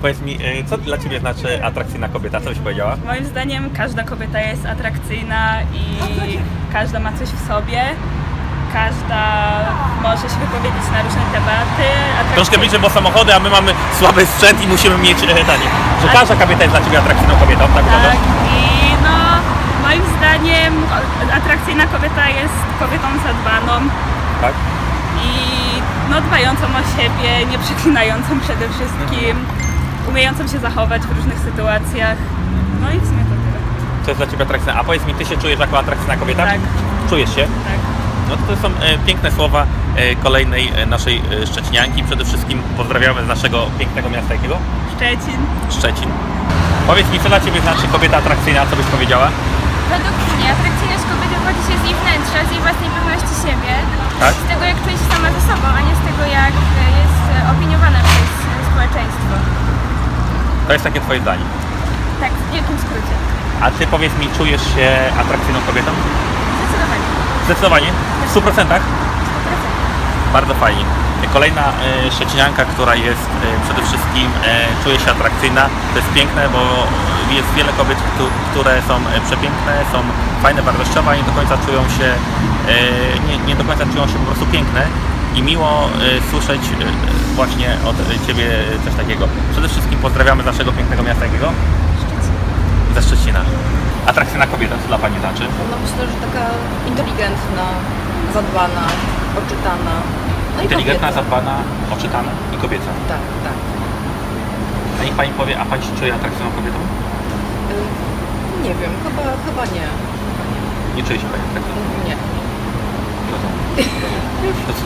Powiedz mi, e, co dla Ciebie znaczy atrakcyjna kobieta? Co byś powiedziała? Moim zdaniem każda kobieta jest atrakcyjna i każda ma coś w sobie. Każda może się wypowiedzieć na różne tematy. Troszkę Atrakcyjna- bliżej, bo samochody, a my mamy słaby sprzęt i musimy mieć e, tanie. Że każda kobieta jest dla Ciebie atrakcyjną kobietą, tak Tak, uważasz? i no moim zdaniem atrakcyjna kobieta jest kobietą zadbaną Tak? i no dbającą o siebie, nie przeklinającą przede wszystkim, umiejącą się zachować w różnych sytuacjach. No i w sumie to tyle. Co jest dla Ciebie atrakcyjne? A powiedz mi, Ty się czujesz jako atrakcyjna kobieta? Tak. Czujesz się? Tak. No to są e, piękne słowa e, kolejnej e, naszej e, Szczecinianki. Przede wszystkim pozdrawiamy z naszego pięknego miasta jakiego? Szczecin. Szczecin. Powiedz mi, co dla Ciebie znaczy kobieta atrakcyjna, co byś powiedziała? Według mnie atrakcyjność kobiety wchodzi się z jej wnętrza, z jej własnej pewności siebie, To jest takie Twoje zdanie. Tak, w wielkim skrócie. A Ty powiedz mi, czujesz się atrakcyjną kobietą? Zdecydowanie. Zdecydowanie. W 100%? Bardzo fajnie. Kolejna e, Szczecinianka, która jest e, przede wszystkim e, czuje się atrakcyjna. To jest piękne, bo jest wiele kobiet, któ- które są przepiękne, są fajne wartościowe, a nie do końca czują się nie, nie do końca czują się po prostu piękne. I miło słyszeć właśnie od Ciebie coś takiego. Przede wszystkim pozdrawiamy z naszego pięknego miasta jakiego? Ze Szczecina. Atrakcyjna kobieta, co dla Pani znaczy? No myślę, że taka inteligentna, zadbana, oczytana. No Inteligentna, kobieta. zadbana, oczytana i kobieca. Tak, tak. A niech Pani powie, a Pani się czuje atrakcyjną kobietą? Nie wiem, chyba. Chyba nie. Nie czuje się Pani atrakcyjną? Nie.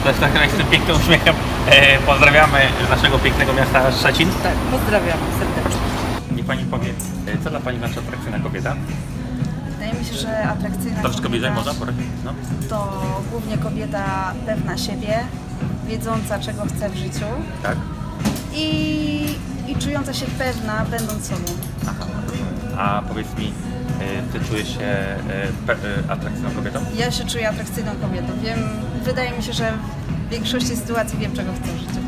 To, jest tak z tym pięknym uśmiechem. E, pozdrawiamy z naszego pięknego miasta Szczecin. Tak, pozdrawiam serdecznie. Niech Pani powie, e, co dla Pani znaczy atrakcyjna kobieta? Wydaje mi się, że atrakcyjna Troszkę bliżej można? No. to głównie kobieta pewna siebie, wiedząca czego chce w życiu Tak? i, i czująca się pewna, będąc sobą. Aha. A powiedz mi, Ty czujesz się e, e, atrakcyjną kobietą? Ja się czuję atrakcyjną kobietą. Wiem, wydaje mi się, że w większości sytuacji wiem czego chcę w życiu.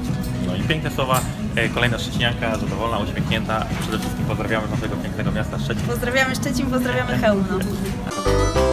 No i piękne słowa. E, kolejna Szczecinianka, zadowolona, uśmiechnięta. Przede wszystkim pozdrawiamy naszego pięknego miasta Szczecin. Pozdrawiamy Szczecin, pozdrawiamy Chełmno.